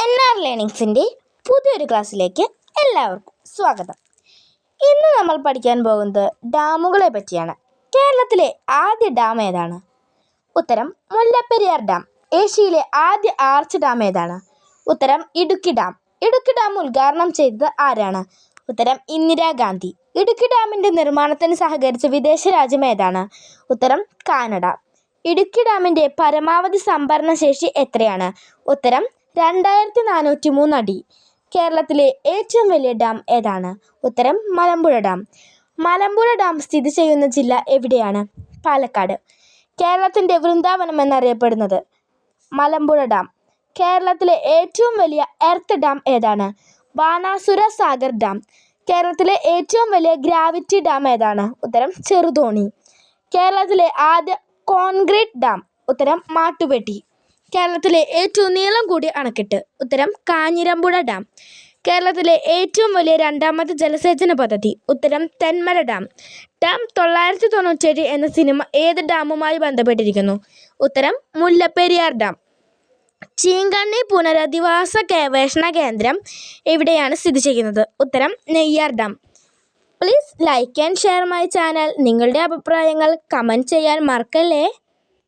N R ലേണിങ്സിന്റെ പുതിയൊരു ക്ലാസ്സിലേക്ക് എല്ലാവർക്കും സ്വാഗതം. ഇന്ന് നമ്മൾ പഠിക്കാൻ പോകുന്നത് ഡാമുകളെ പറ്റിയാണ്. കേരളത്തിലെ ആദ്യ ഡാം ഏതാണ്? ഉത്തരം മുല്ലപ്പെരിയാർ ഡാം. ഏഷ്യയിലെ ആദ്യ ആർച്ച് ഡാം ഏതാണ്? ഉത്തരം ഇടുക്കി ഡാം. ഇടുക്കി ഡാം ഉദ്ഘാടനം ചെയ്തത് ആരാണ്? ഉത്തരം ഇന്ദിരാഗാന്ധി ഇടുക്കി ഡാമിന്റെ നിർമ്മാണത്തിന് സഹകരിച്ച വിദേശ രാജ്യം ഏതാണ്? ഉത്തരം കാനഡ. ഇടുക്കി ഡാമിന്റെ പരമാവധി സംഭരണ ശേഷി എത്രയാണ്? ഉത്തരം രണ്ടായിരത്തി നാനൂറ്റി മൂന്ന് അടി. കേരളത്തിലെ ഏറ്റവും വലിയ ഡാം ഏതാണ്? ഉത്തരം മലമ്പുഴ ഡാം. മലമ്പുഴ ഡാം സ്ഥിതി ചെയ്യുന്ന ജില്ല എവിടെയാണ്? പാലക്കാട്. കേരളത്തിന്റെ വൃന്ദാവനം എന്നറിയപ്പെടുന്നത് മലമ്പുഴ ഡാം. കേരളത്തിലെ ഏറ്റവും വലിയ എർത്ത് ഡാം ഏതാണ്? ബാണാസുര സാഗർ ഡാം. കേരളത്തിലെ ഏറ്റവും വലിയ ഗ്രാവിറ്റി ഡാം ഏതാണ്? ഉത്തരം ചെറുതോണി. കേരളത്തിലെ ആദ്യ കോൺക്രീറ്റ് ഡാം. ഉത്തരം മാട്ടുപെട്ടി. കേരളത്തിലെ ഏറ്റവും നീളം കൂടിയ അണക്കെട്ട്. ഉത്തരം കാഞ്ഞിരമ്പുഴ ഡാം. കേരളത്തിലെ ഏറ്റവും വലിയ രണ്ടാമത്തെ ജലസേചന പദ്ധതി. ഉത്തരം തെന്മല ഡാം. ഡാം തൊള്ളായിരത്തി തൊണ്ണൂറ്റേഴ് എന്ന സിനിമ ഏത് ഡാമുമായി ബന്ധപ്പെട്ടിരിക്കുന്നു? ഉത്തരം മുല്ലപ്പെരിയാർ ഡാം. ചീങ്കണ്ണി പുനരധിവാസ ഗവേഷണ കേന്ദ്രം എവിടെയാണ് സ്ഥിതി ചെയ്യുന്നത്? ഉത്തരം Neyyar dam. Please like and share my channel നിങ്ങളുടെ അഭിപ്രായങ്ങൾ കമന്റ് ചെയ്യാൻ മറക്കല്ലേ?